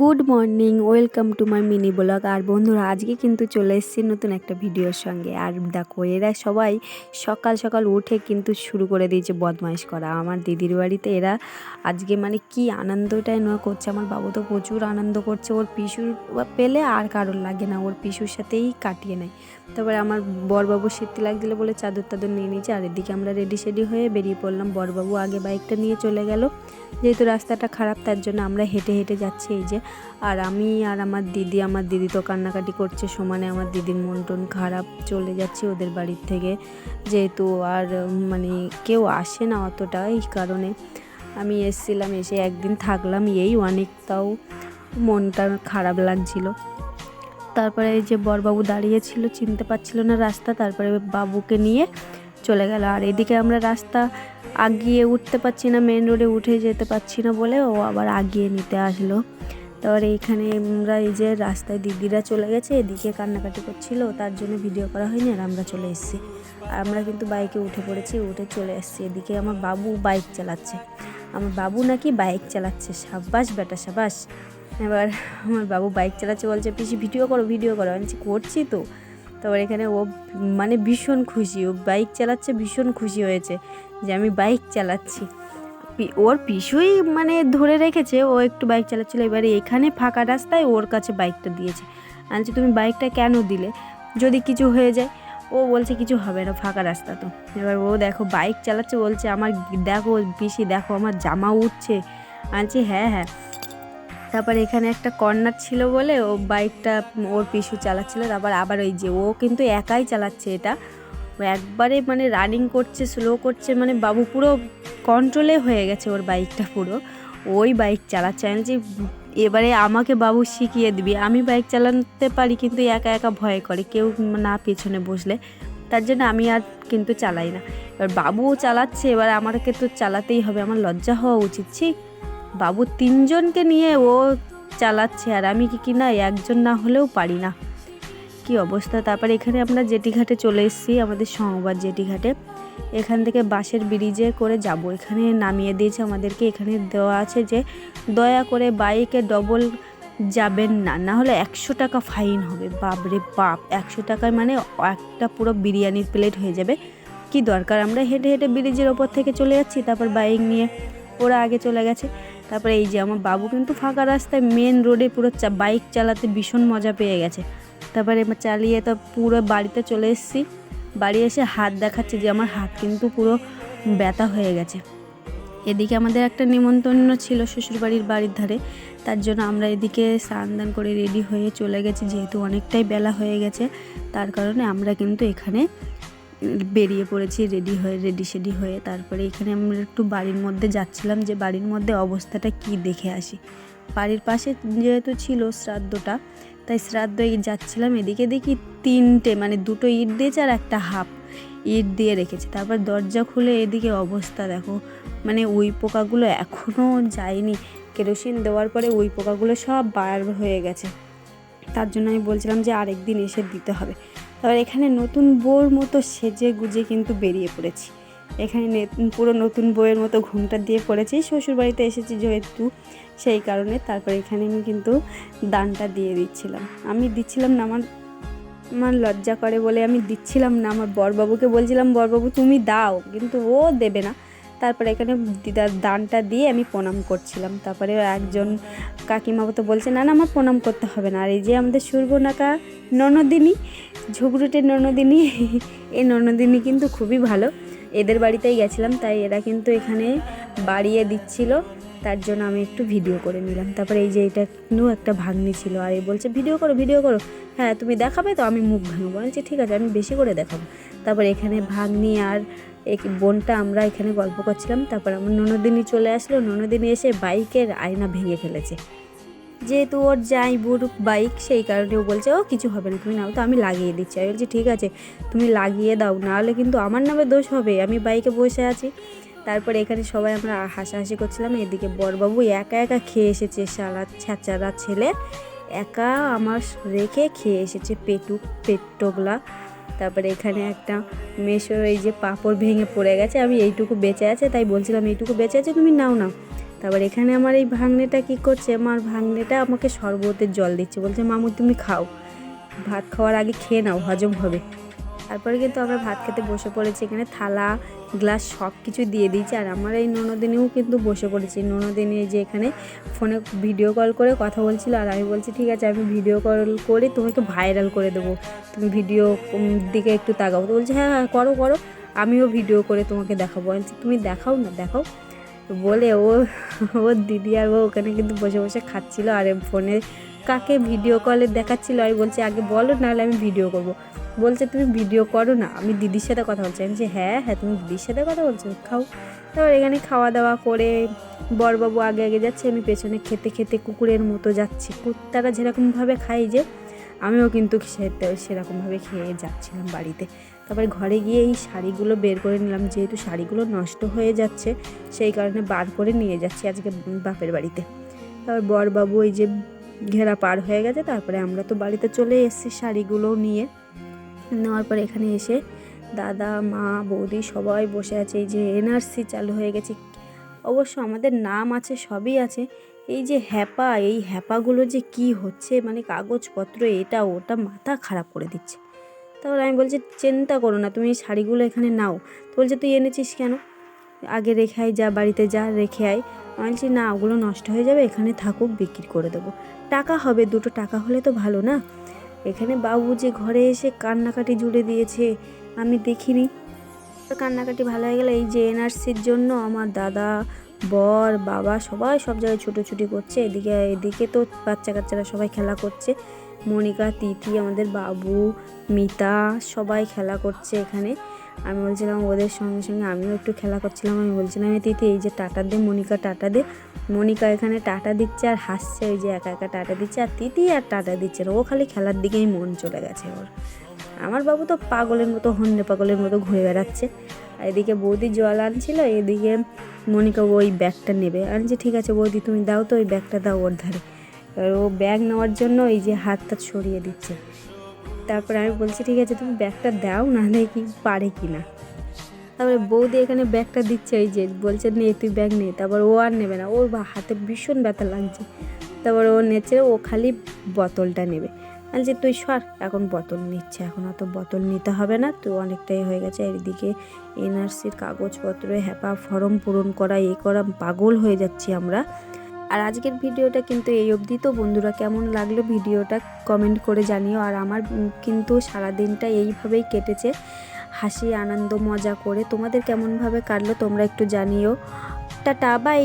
Good morning, welcome to my mini blog. আর বন্ধুরা, আজকে কিন্তু চলে এসেছি নতুন একটা ভিডিওর সঙ্গে। আর দেখো, এরা সবাই সকাল সকাল উঠে কিন্তু শুরু করে দিয়েছে বদমাইশ করা। আমার দিদির বাড়িতে এরা আজকে মানে কি আনন্দটাই নয় করছে। আমার বাবু তো প্রচুর আনন্দ করছে। ওর পিসুর পেলে আর কারোর লাগে না। ওর পিসুর সাথেই কাটিয়ে নেয়। তারপরে আমার বরবাবু শীত লাগছিল বলে চাদর টাদর নিয়ে নিয়েছে। আর এদিকে আমরা রেডি সেডি হয়ে বেরিয়ে পড়লাম। বরবাবু আগে বাইকটা নিয়ে চলে গেল। যেহেতু রাস্তাটা খারাপ, তার জন্য আমরা হেঁটে হেঁটে যাচ্ছি এই যে। আর আমি আর আমার দিদি আমার দিদি তো কান্নাকাটি করছে, সমানে আমার দিদির মন টন খারাপ, চলে যাচ্ছি ওদের বাড়ির থেকে। যেহেতু আর মানে কেউ আসে না অতটা এই কারণে। আমি এসছিলাম, এসে একদিন থাকলাম এই অনেকটাও মনটা খারাপ লাগছিল। তারপরে এই যে বরবাবু দাঁড়িয়েছিল চিনতে পারছিল না রাস্তা, তারপরে বাবুকে নিয়ে চলে গেল। আর এদিকে আমরা রাস্তা আগিয়ে উঠতে পারছি না মেন রোডে উঠে যেতে পারছি না বলে ও আবার আগিয়ে নিতে আসলো। তারপরে এইখানে আমরা এই যে রাস্তায় দিদিরা চলে গেছে, এদিকে কান্নাকাটি করছিল, তার জন্য ভিডিও করা হয়নি আর আমরা চলে এসেছি। আর আমরা কিন্তু বাইকে উঠে পড়েছি, উঠে চলে এসেছি। এদিকে আমার বাবু বাইক চালাচ্ছে। আমার বাবু নাকি বাইক চালাচ্ছে সাবাস বেটা সাবাস এবার আমার বাবু বাইক চালাচ্ছে, বলছে, পিসি ভিডিও করো ভিডিও করো। আমি করছি তো। তারপর এখানে ও মানে ভীষণ খুশি, ও বাইক চালাচ্ছে, ভীষণ খুশি হয়েছে যে আমি বাইক চালাচ্ছি। ওর পিসুই মানে ধরে রেখেছে, ও একটু বাইক চালাচ্ছিলো, এবারে এখানে ফাঁকা রাস্তায় ওর কাছে বাইকটা দিয়েছে। আনছি, তুমি বাইকটা কেন দিলে? যদি কিছু হয়ে যায়, ও বলছে কিছু হবে না, ফাঁকা রাস্তা তো। এবার ও দেখো বাইক চালাচ্ছে, বলছে আমার দেখো পিসি, দেখো আমার জামা উঠছে। আনছি হ্যাঁ হ্যাঁ। তারপর এখানে একটা কর্নার ছিল বলে ও বাইকটা ওর পিছু চালাচ্ছিল, তারপর আবার ওই যে ও কিন্তু একাই চালাচ্ছে এটা। ও একবারে মানে রানিং করছে স্লো করছে মানে বাবু পুরো কন্ট্রোলে হয়ে গেছে ওর বাইকটা পুরো। ওই বাইক চালাচ্ছে, আমি যে এবারে আমাকে বাবু শিখিয়ে দিবি, আমি বাইক চালাতে পারি কিন্তু একা একা ভয় করে, কেউ না পেছনে বসলে তার জন্য আমি আর কিন্তু চালাই না। এবার বাবুও চালাচ্ছে, এবার আমাকে তো চালাতেই হবে, আমার লজ্জা হওয়া উচিত, ছি। বাবু তিনজনকে নিয়ে ও চালাচ্ছে আর আমি কি কিনা একজন না হলেও পারি না। কি অবস্থা? তারপর এখানে আমরা জেটিঘাটে চলে এসেছি, আমাদের সংবাদ জেটিঘাটে। এখান থেকে বাসের ব্রিজে করে যাব। এখানে নামিয়ে দিয়েছে আমাদেরকে। এখানে দেওয়া আছে যে, দয়া করে বাইকে ডবল যাবেন না না হলে একশো টাকা ফাইন হবে। বাপরে বাপ, একশো টাকায় মানে একটা পুরো বিরিয়ানির প্লেট হয়ে যাবে। কি দরকার? আমরা হেঁটে হেঁটে ব্রিজের ওপর থেকে চলে যাচ্ছি, তারপর বাইক নিয়ে ওরা আগে চলে গেছে। তারপরে এই যে আমার বাবু কিন্তু ফাঁকা রাস্তায় মেন রোডে পুরো বাইক চালাতে ভীষণ মজা পেয়ে গেছে। তারপরে চালিয়ে তো পুরো বাড়িতে চলে এসেছি। বাড়ি এসে হাত দেখাচ্ছে যে আমার হাত কিন্তু পুরো ব্যথা হয়ে গেছে। এদিকে আমাদের একটা নিমন্ত্রণ ছিল শ্বশুরবাড়ির বাড়ির ধারে। তার জন্য আমরা এদিকে স্নান দান করে রেডি হয়ে চলে গেছি, যেহেতু অনেকটাই বেলা হয়ে গেছে। তার কারণে আমরা কিন্তু এখানে বেরিয়ে পড়েছি রেডি হয়ে রেডি সেডি হয়ে। তারপরে এখানে আমরা একটু বাড়ির মধ্যে যাচ্ছিলাম যে বাড়ির মধ্যে অবস্থাটা কি দেখে আসি। বাড়ির পাশে যেহেতু ছিল শ্রাদ্ধটা, তাই শ্রাদ্ধ যাচ্ছিলাম এদিকে দেখি তিনটে মানে দুটো ইট দিয়েছে আর একটা হাফ ইট দিয়ে রেখেছে। তারপর দরজা খুলে এদিকে অবস্থা দেখো মানে ওই পোকাগুলো এখনও যায়নি। কেরোসিন দেওয়ার পরে ওই পোকাগুলো সব বার হয়ে গেছে। তার জন্য আমি বলছিলাম যে আরেকদিন এসে দিতে হবে। তারপর এখানে নতুন বউর মতো সেজে গুজে কিন্তু বেরিয়ে পড়েছি। এখানে পুরো নতুন বইয়ের মতো ঘুমটা দিয়ে পড়েছি। শ্বশুরবাড়িতে এসেছি যেহেতু সেই কারণে তারপর এখানে আমি কিন্তু দানটা দিয়ে দিচ্ছিলাম। আমি দিচ্ছিলাম না, আমার আমার লজ্জা করে বলে আমি দিচ্ছিলাম না। আমার বরবাবুকে বলছিলাম, বরবাবু তুমি দাও। কিন্তু ও দেবে না। তারপরে এখানে দিদার দানটা দিয়ে আমি প্রণাম করছিলাম। তারপরে একজন কাকিমা তো বলছে, না না, আমার প্রণাম করতে হবে না। আর এই যে আমাদের সুরবনাকা ননদিনী, ঝুগরুটের ননদিনী, এই ননদিনী কিন্তু খুবই ভালো। এদের বাড়িতেই গেছিলাম, তাই এরা কিন্তু এখানে বাড়িয়ে দিচ্ছিল। তার জন্য আমি একটু ভিডিও করে নিলাম। তারপরে এই যে এটা কিন্তু একটা ভাগ্নি ছিল, আর এই বলছে, ভিডিও করো ভিডিও করো। হ্যাঁ তুমি দেখাবে তো, আমি মুখ ভাঙবো। বলছি, ঠিক আছে, আমি বেশি করে দেখাবো। তারপর এখানে ভাগ্নি আর এক বোনটা আমরা এখানে গল্প করছিলাম, তারপর আমার ননদিনী চলে আসলো, ননদিনী এসে বাইকের আয়না ভেঙে ফেলেছে। যেহেতু ওর যাই বুড়ুক বাইক, সেই কারণে ও বলছে, ও, কিছু হবে না, তুমি নাও তো, আমি লাগিয়ে দিচ্ছি। আমি বলছি, ঠিক আছে, তুমি লাগিয়ে দাও, নাহলে কিন্তু আমার নামে দোষ হবে, আমি বাইকে বসে আছি। তারপর এখানে সবাই আমরা হাসাহাসি করছিলাম, এদিকে বরবাবু একা একা খেয়ে এসেছে সারা ছ্যাচারা ছেলে। একা আমার রেখে খেয়ে এসেছে পেটুক পেট্টোগুলা তারপরে এখানে একটা মেশো, এই যে পাঁপড় ভেঙে পড়ে গেছে, আমি এইটুকু বেঁচে আছে, তাই বলছিলাম এইটুকু বেঁচে আছে, তুমি নাও না। তারপর এখানে আমার এই ভাঙনেটা কি করছে, আমার ভাঙনেটা আমাকে শরবতের জল দিচ্ছে, বলছে, মামু, তুমি খাও। ভাত খাওয়ার আগে খেয়ে নাও, হজম হবে। তারপরে কিন্তু আমরা ভাত খেতে বসে পড়েছি এখানে থালা গ্লাস সব কিছু দিয়ে দিয়েছি। আর আমার এই ননদিনীও কিন্তু বসে পড়েছি। ননদিনী যে এখানে ফোনে ভিডিও কল করে কথা বলছিল আর আমি বলছি ঠিক আছে আমি ভিডিও কল করে তোমাকে ভাইরাল করে দেবো। তুমি ভিডিও দিকে একটু তাকাও। তো বলছে হ্যাঁ হ্যাঁ করো করো আমিও ভিডিও করে তোমাকে দেখাবো। বলছি, তুমি দেখাও না দেখাও। বলে ও ওর দিদি আর ও ওখানে কিন্তু বসে বসে খাচ্ছিল। আর ফোনে কাকে ভিডিও কলে দেখাচ্ছিল? আমি বলছি, আগে বলো, নাহলে আমি ভিডিও করব। বলছে, তুমি ভিডিও করো না। আমি দিদির সাথে কথা বলছি। আমি বলছি হ্যাঁ হ্যাঁ তুমি দিদির সাথে কথা বলছো, খাও। তারপর এখানে খাওয়া দাওয়া করে বরবাবু আগে আগে যাচ্ছে। আমি পেছনে খেতে খেতে কুকুরের মতো যাচ্ছি। কুত্তারা যেরকমভাবে খাই যে, আমিও কিন্তু সেরকমভাবে খেয়ে যাচ্ছিলাম বাড়িতে। তারপরে ঘরে গিয়ে এই শাড়িগুলো বের করে নিলাম। যেহেতু শাড়িগুলো নষ্ট হয়ে যাচ্ছে, সেই কারণে বার করে নিয়ে যাচ্ছি আজকে বাপের বাড়িতে। তারপর বরবাবু এই যে ঘেরা পার হয়ে গেছে, তারপরে আমরা তো বাড়িতে চলে এসেছি শাড়িগুলো নিয়ে। নেওয়ার পর এখানে এসে দাদা, মা, বৌদি সবাই বসে আছে। এই যে এনআরসি চালু হয়ে গেছে। অবশ্য আমাদের নাম আছে, সবই আছে। এই যে হ্যাপা, এই হ্যাপাগুলো যে কি হচ্ছে মানে কাগজপত্র এটা ওটা মাথা খারাপ করে দিচ্ছে। তারপর আমি বলছি, চিন্তা করো না, তুমি শাড়িগুলো এখানে নাও। তো বলছে, তুই এনেছিস কেন? আগে রেখে আয়, যা বাড়িতে যা রেখে আয়। আমি বলছি, না, ওগুলো নষ্ট হয়ে যাবে, এখানে থাকুক, বিক্রি করে দেবো। টাকা হবে, দুটো টাকা হলে তো ভালো, না? এখানে বাবু যে ঘরে এসে কান্নাকাটি জুড়ে দিয়েছে, আমি দেখিনি। কান্নাকাটি ভালো হয়ে গেলে এই যে এনআরসির জন্য আমার দাদা, বর, বাবা সবাই সব জায়গায় ছুটোছুটি করছে। এদিকে এদিকে তো বাচ্চা কাচ্চারা সবাই খেলা করছে। মনিকা, তিথি, আমাদের বাবু, মিতা সবাই খেলা করছে এখানে। আমি বলছিলাম ওদের সঙ্গে সঙ্গে আমিও একটু খেলা করছিলাম, আমি বলছিলাম তিথি, এই যে টাটা দে, মনিকা টাটা দে। মনিকা এখানে টাটা দিচ্ছে আর হাসছে ওই যে একা একা টাটা দিচ্ছে আর তিতি আর টাটা দিচ্ছে না। ও খালি খেলার দিকেই মন চলে গেছে ওর। আমার বাবু তো পাগলের মতো, হন্যে পাগলের মতো ঘুরে বেড়াচ্ছে। আর এদিকে বৌদি জল আনছিল, এদিকে মনিকা ওই ব্যাগটা নেবে। আনছি ঠিক আছে বৌদি, তুমি দাও তো, ওই ব্যাগটা দাও ওর ধারে। এবার ও ব্যাগ নেওয়ার জন্য এই যে হাতটা সরিয়ে দিচ্ছে। তারপরে আমি বলছি, ঠিক আছে, তুমি ব্যাগটা দাও না দেখি পারে কি না? তারপরে বৌদি এখানে ব্যাগটা দিচ্ছে এই যে বলছে, নে, তুই ব্যাগ নে। তারপর ও আর নেবে না, ওর হাতে ভীষণ ব্যথা লাগছে। তারপর ও নেচে ও খালি বোতলটা নেবে। যে তুই সর, এখন বোতল নিচ্ছে, এখন অত বোতল নিতে হবে না। তো অনেকটাই হয়ে গেছে এদিকে এনআরসির কাগজপত্র হ্যাপা ফর্ম পূরণ করা, এ করা, পাগল হয়ে যাচ্ছি আমরা। আর আজকের ভিডিওটা কিন্তু এই অবধি। তো বন্ধুরা, কেমন লাগল ভিডিওটা কমেন্ট করে জানিও। আর আমার কিন্তু সারা দিনটা এইভাবেই কেটেছে। হাসি, আনন্দ, মজা করে। তোমাদের কেমনভাবে কাটলো তোমরা একটু জানিও। Tata, bye!